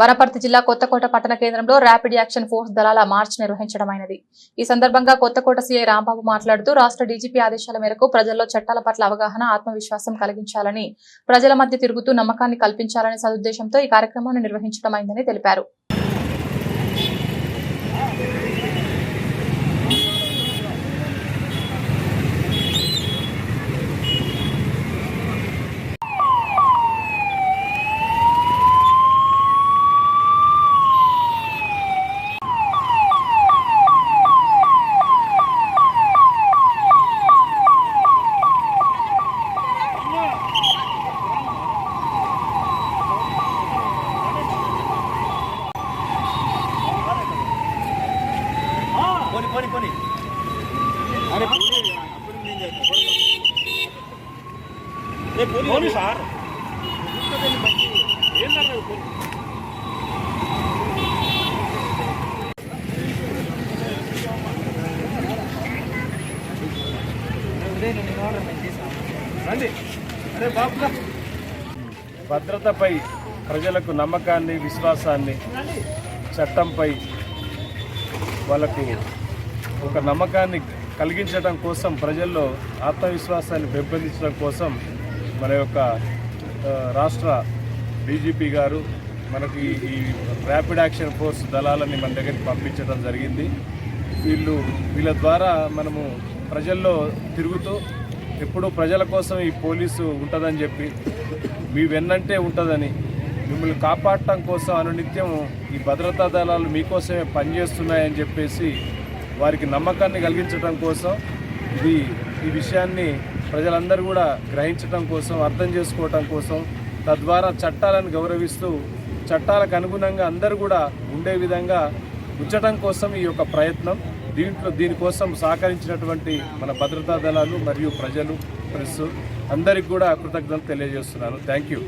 వనపర్తి జిల్లా కొత్తకోట పట్టణ కేంద్రంలో ర్యాపిడ్ యాక్షన్ ఫోర్స్ దళాల మార్చ్ నిర్వహించడమైనది. ఈ సందర్భంగా కొత్తకోట సీఐ రాంబాబు మాట్లాడుతూ రాష్ట్ర డీజీపీ ఆదేశాల మేరకు ప్రజల్లో చట్టాల పట్ల అవగాహన ఆత్మవిశ్వాసం కలిగించాలని ప్రజల మధ్య తిరుగుతూ నమ్మకాన్ని కల్పించాలనే సదుద్దేశంతో ఈ కార్యక్రమాన్ని నిర్వహించడమైందని తెలిపారు. పోని పోని. పోని. అరే పోని. సార్. భద్రతపై ప్రజలకు నమ్మకాన్ని విశ్వాసాన్ని చట్టంపై వాళ్ళకు ఒక నమ్మకాన్ని కలిగించడం కోసం ప్రజల్లో ఆత్మవిశ్వాసాన్ని పెంపొందించడం కోసం మన యొక్క రాష్ట్ర డీజీపీ గారు మనకి ఈ- ఈ ర్యాపిడ్ యాక్షన్ ఫోర్స్ దళాలని మన దగ్గరికి పంపించడం జరిగింది. వీళ్ళు వీళ్ళ ద్వారా మనము ప్రజల్లో తిరుగుతూ ఎప్పుడూ ప్రజల కోసం ఈ పోలీసు ఉంటుందని చెప్పి మీ వెన్నంటే ఉంటుందని మిమ్మల్ని కాపాడటం కోసం అనునిత్యం ఈ భద్రతా దళాలు మీకోసమే పనిచేస్తున్నాయని చెప్పేసి వారికి నమ్మకాన్ని కలిగించడం కోసం ఇది ఈ విషయాన్ని ప్రజలందరూ కూడా గ్రహించడం కోసం అర్థం చేసుకోవటం కోసం తద్వారా చట్టాలను గౌరవిస్తూ చట్టాలకు అనుగుణంగా అందరూ కూడా ఉండే విధంగా ఉంచడం కోసం ఈ యొక్క ప్రయత్నం దీంట్లో దీనికోసం సహకరించినటువంటి మన భద్రతా దళాలు మరియు ప్రజలు ప్రెస్ అందరికి కూడా కృతజ్ఞతలు తెలియజేస్తున్నాను. Thank you.